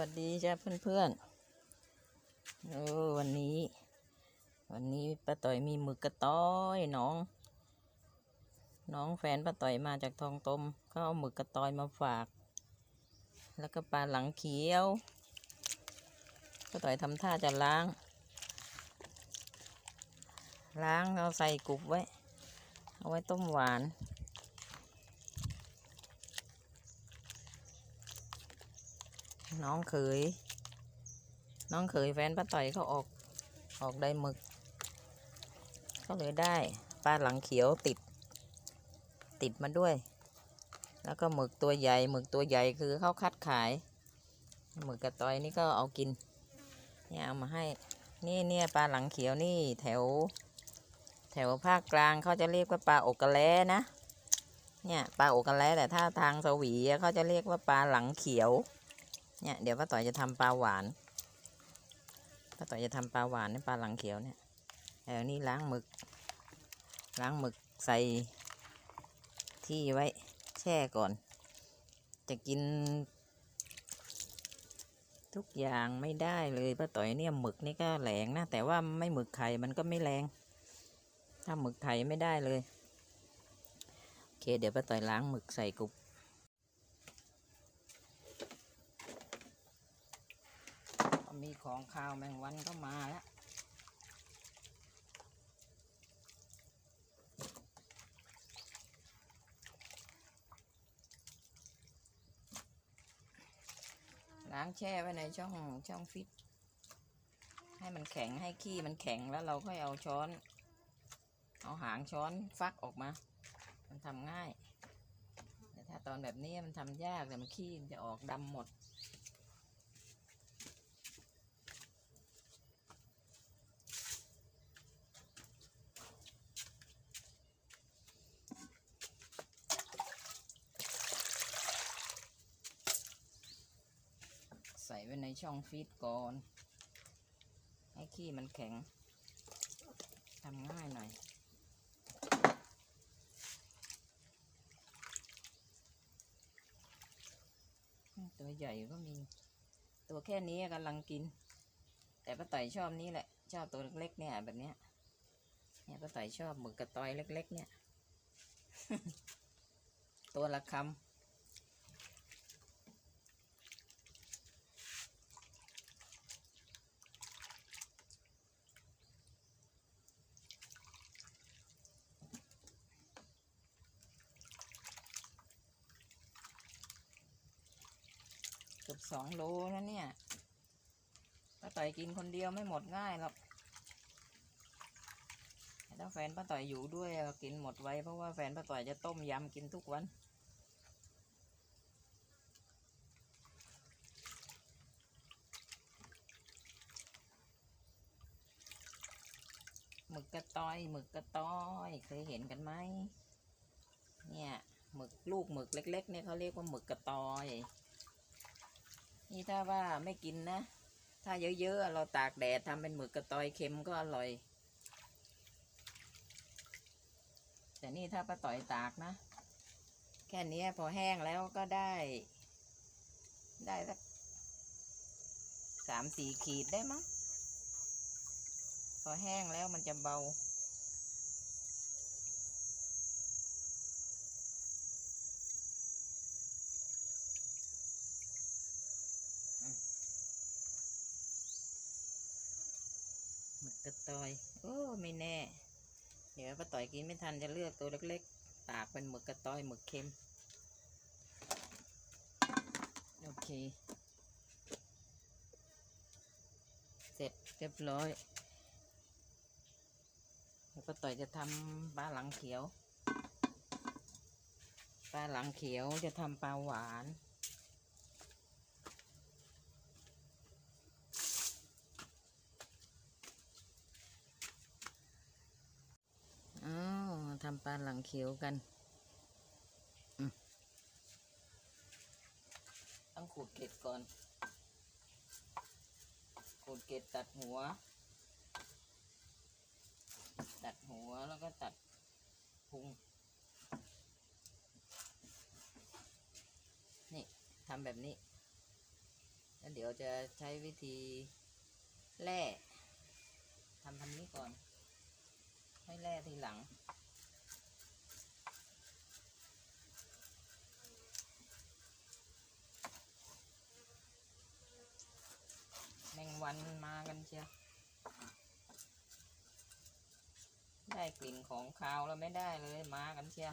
วัสดีจ้าเพื่อนๆเออวันนี้ วันนี้ป้าต่อยมีหมึกกระต้อยน้อง น้องแฟนป้าต่อยมาจากทองตมเขาเอาหมึกกระต้อยมาฝาก แล้วก็ปลาหลังเขียวป้าต่อยทำท่าจะล้าง ล้างเอาใส่กุบไว้ เอาไว้ต้มหวาน น้องเขย น้องเขยแฟนป้าต่อยเขาออก ออกได้หมึก ก็เลยได้ปลาหลังเขียวติด ติดมาด้วย แล้วก็หมึกตัวใหญ่ หมึกตัวใหญ่คือเขาคัดขาย หมึกกระต่อยนี่ก็เอากิน เนี่ยเอามาให้ นี่เนี่ยปลาหลังเขียวนี่แถว แถวภาคกลางเขาจะเรียกว่าปลาอกกระแลนะเนี่ยปลาอกกระแลแต่ถ้าทางสวีเขาจะเรียกว่าปลาหลังเขียว เนี่ยเดี๋ยวป้าต่อยจะทำปลาหวานป้าต่อยจะทำปลาหวานในปลาหลังเขียวเนี่ยแล้วนี่ล้างหมึก ล้างหมึกใส่ที่ไว้แช่ก่อน จะกิน ทุกอย่างไม่ได้เลยป้าต่อยเนี่ยหมึกนี่ก็แหลงนะแต่ว่าไม่หมึกไข่มันก็ไม่แรง ถ้าหมึกไข่ไม่ได้เลยโอเคเดี๋ยวป้าต่อยล้างหมึกใส่กุบ มีของข้าวแมงวันก็มาแล้วล้างแช่ไว้ในช่องช่องฟิต ให้มันแข็งให้ขี้มันแข็งแล้วเราค่อยเอาช้อน เอาหางช้อนฟักออกมา มันทำง่าย แต่ถ้าตอนแบบนี้มันทำยากแต่มันขี้มันจะออกดำหมด ไว้ในช่องฟีดก่อน ให้ขี้มันแข็งทำง่ายหน่อยตัวใหญ่ก็มี ตัวแค่นี้กำลังกิน แต่ป้าต่อยชอบนี้แหละ ชอบตัวเล็กๆเนี่ยแบบเนี้ยเนี่ยป้าต่อยชอบหมึกกระตอยเล็ก ๆ เนี่ย ตัวละคำ สองโลนะเนี่ยป้าต่อยกินคนเดียวไม่หมดง่ายหรอกถ้าแฟนป้าต่อยอยู่ด้วยก็กินหมดไว้เพราะว่าแฟนป้าต่อยจะต้มยำกินทุกวัน หมึกกระต้อย หมึกกระต้อยเคยเห็นกันไหมเนี่ยหมึกลูกหมึกเล็ก ๆ เนี่ยเขาเรียกว่าหมึกกระตอย นี่ถ้าว่าไม่กินนะ ถ้าเยอะๆ เราตากแดดทำเป็นหมึกกระตอยเค็มก็อร่อย แต่นี่ถ้าป้าต่อยตากนะ แค่นี้พอแห้งแล้วก็ได้ ได้สักสามสี่ขีดได้มั้ง พอแห้งแล้วมันจะเบา กระต่อย โอ้ไม่แน่ เดี๋ยวป้าต่อยกินไม่ทันจะเลือกตัวเล็กๆ ตากเป็นหมึกกระต่อยหมึกเค็ม โอเค เสร็จเรียบร้อยเดี๋ยวป้าต่อยจะทำปลาหลังเขียว ปลาหลังเขียวจะทำปลาหวาน อ้าว ทำปลาหลังเขียวกันต้องขูดเกล็ดก่อน ขูดเกล็ดตัดหัว ตัดหัวแล้วก็ตัดพุง นี่ทำแบบนี้ แล้วแล้วเดี๋ยวจะใช้วิธีแล่ทำทำนี้ก่อน ให้แล่ทีหลัง แมงวันมากันเชียวได้ กลิ่นของคาวแล้วไม่ได้เลยมากันเชีย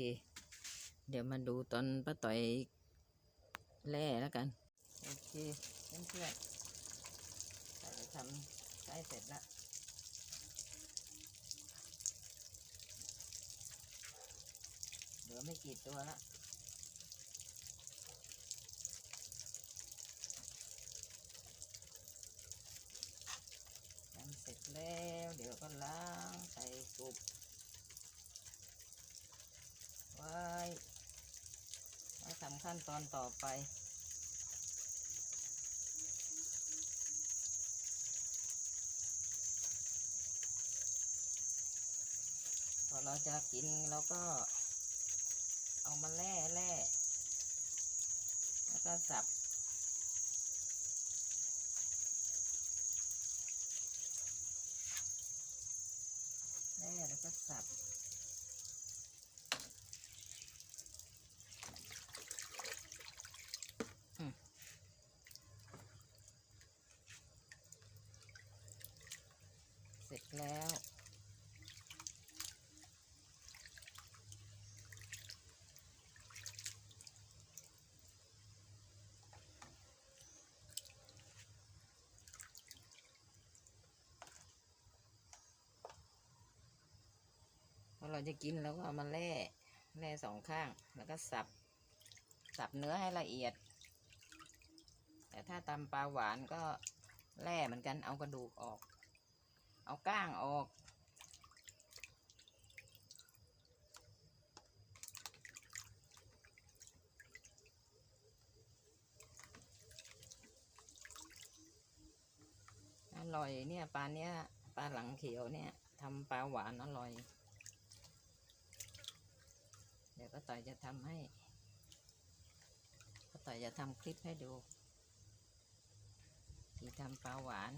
เคเดี๋ยวมาดูตอนป้าต่อยแล่แล้วกัน โอเคเพื่อนเพื่อนๆเราจะทำใกล้เสร็จแล้วเหลือไม่กี่ตัวละทำเสร็จแล้ว เดี๋ยวก็ล้างใส่กรุบ ไว้ไว้ทำขั้นตอนต่อไป พอเราจะกินเราก็เอามาแล่แล่แล้วก็สับแล่แล้วก็สับ เสร็จ แล้ว พอเราจะกินเราก็เอามาแล่แล่สองข้าง แล้วก็สับ สับเนื้อให้ละเอียด แต่ถ้าตำปลาหวานก็แล่เหมือนกันเอากระดูกออก เอาก้างออก อร่อยเนี่ยปลาเนี้ยปลาหลังเขียวเนี่ยทำปลาหวานอร่อย เดี๋ยวก็ต่อยจะทำให้ก็ต่อยจะทำคลิปให้ดูที่ทำปลาหวาน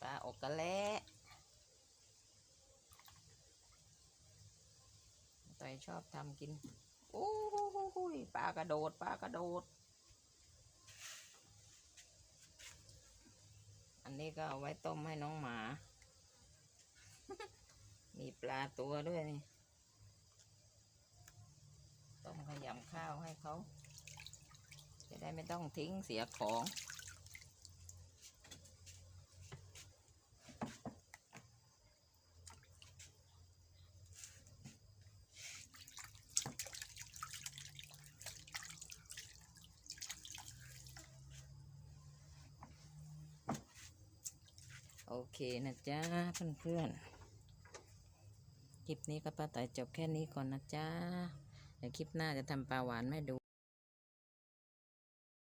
ปลาอกกะแล้ต่อยชอบทำกินโอ้โหปลากระโดดปลากระโดด อันนี้ก็เอาไว้ต้มให้น้องหมา มีปลาตัวด้วยนี่ ต้มขยำข้าวให้เขา จะได้ไม่ต้องทิ้งเสียของ เคนะจ๊ะเพื่อนๆ คลิปนี้ก็ป้าต่อยจบแค่นี้ก่อนนะจ๊ะ เดี๋ยวคลิปหน้าจะทำปลาหวานให้ดู